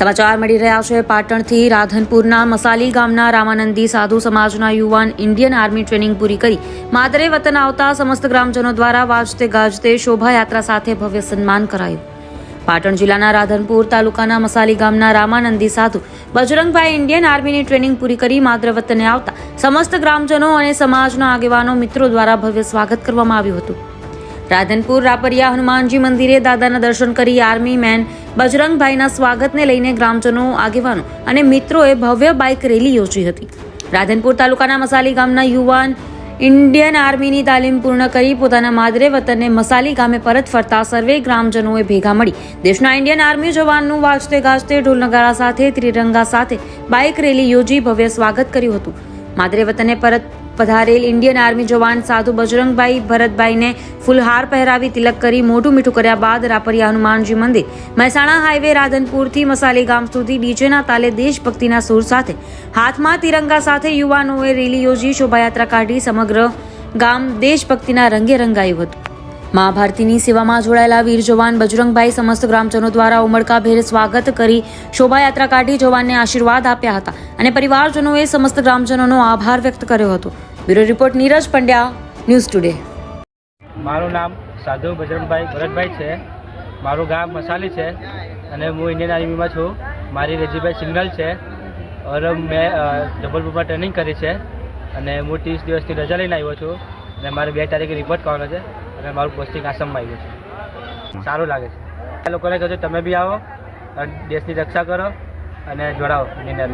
સમાચાર મળી રહ્યા છે. પાટણથી રાધનપુરના મસાલી ગામના રામાનંદી સાધુ સમાજના યુવાન ઇન્ડિયન આર્મી ટ્રેનિંગ પૂરી કરી. માદરે વતન આવતા સમસ્ત ગ્રામજનો દ્વારા વાજતે ગાજતે શોભાયાત્રા સાથે ભવ્ય સન્માન કરાયું. પાટણ જિલ્લાના રાધનપુર તાલુકાના મસાલી ગામના રામાનંદી સાધુ બજરંગભાઈ ઇન્ડિયન આર્મીની ટ્રેનિંગ પૂરી કરી માત્ર વતને આવતા. સમસ્ત ગ્રામજનો અને સમાજના આગેવાનો મિત્રો દ્વારા ભવ્ય સ્વાગત કરવામાં આવ્યું હતું. રાધનપુર રાપરિયા હનુમાનજી મંદિરે દાદાના દર્શન કરી આર્મી મેન બજરંગભાઈના સ્વાગતને લઈને ગ્રામજનો આગેવાનો અને મિત્રોએ ભવ્ય બાઇક રેલી યોજી હતી. રાધનપુર તાલુકાના મસાલી ગામના યુવાન ઇન્ડિયન આર્મીની તાલીમ પૂર્ણ કરી પોતાના માદરે વતનને મસાલી ગામે પરત ફરતા સર્વે ગ્રામજનોએ ભેગા મળી. દેશના ઇન્ડિયન આર્મી જવાનનું વાજતે ગાજતે ઢોલનગારા સાથે, ત્રિરંગા સાથે બાઇક રેલી યોજી ભવ્ય સ્વાગત કર્યું હતું. માદરે વતને પરત પધારેલ ઇન્ડિયન આર્મી જવાન સાધુ બજરંગભાઈ ભરતભાઈને ફૂલહાર પહેરાવી તિલક કરી મોઢું મીઠું કર્યા બાદ રાપરિયા હનુમાનજી મંદિર. મહેસાણા હાઈવે રાધનપુરથી મસાલી ગામ સુધી ડીજેના તાલે દેશભક્તિના સૂર સાથે. હાથમાં તિરંગા સાથે યુવાનોએ રેલી યોજી શોભાયાત્રા કાઢી સમગ્ર ગામ દેશભક્તિના રંગે રંગાયું હતું. મહાભારતીની સેવામાં જોડાયેલા વીર જવાન બજરંગભાઈ સમસ્ત ગ્રામજનો દ્વારા ઉમળકાભેર સ્વાગત કરી શોભાયાત્રા કાઢી જવાનને આશીર્વાદ આપ્યા હતા અને પરિવારજનોએ સમસ્ત ગ્રામજનોનો આભાર વ્યક્ત કર્યો હતો. Bureau report Neeraj Pandya, news today. મારું નામ સાધુ બજરંગભાઈ ભરતભાઈ છે. મારું ગામ મસાલી છે અને હું ઇન્ડિયન આર્મીમાં છું. મારી રેજીભાઈ સિંગલ છે અને મેં જબલપુરમાં ટ્રેનિંગ કરી છે અને હું ત્રીસ દિવસની રજા લઈને આવ્યો છું અને મારે બે તારીખે રિપોર્ટ કરવાનો છે. અને મારું પોસ્ટિંગ આસામમાં આવ્યું છે. સારું લાગે છે. આ લોકોને કહું છું તમે બી આવો દેશની રક્ષા કરો અને જોડાઓ, નિર્ણય